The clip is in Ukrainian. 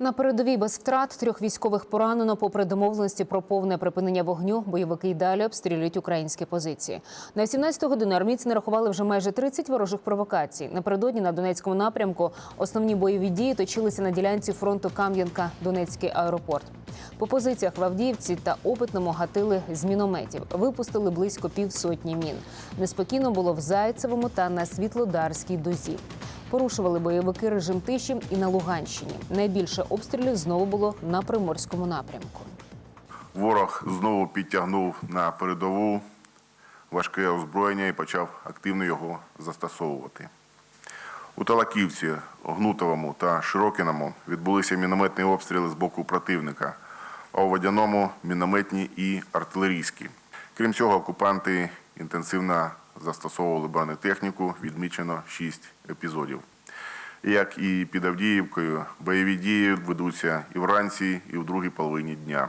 На передовій без втрат трьох військових поранено. Попри домовленості про повне припинення вогню, бойовики й далі обстрілюють українські позиції. На 17 годину армійці нарахували вже майже 30 ворожих провокацій. Напередодні на Донецькому напрямку основні бойові дії точилися на ділянці фронту Кам'янка-Донецький аеропорт. По позиціях в Авдіївці та Опитному гатили з мінометів. Випустили близько півсотні мін. Неспокійно було в Зайцевому та на Світлодарській дозі. Порушували бойовики режим тиші і на Луганщині. Найбільше обстрілів знову було на приморському напрямку. Ворог знову підтягнув на передову важке озброєння і почав активно його застосовувати. У Талаківці, Гнутовому та Широкіному відбулися мінометні обстріли з боку противника, а у Водяному мінометні і артилерійські. Крім цього, окупанти інтенсивно застосовували бронетехніку, відмічено 6 епізодів. Як і під Авдіївкою, бойові дії ведуться і вранці, і в другій половині дня.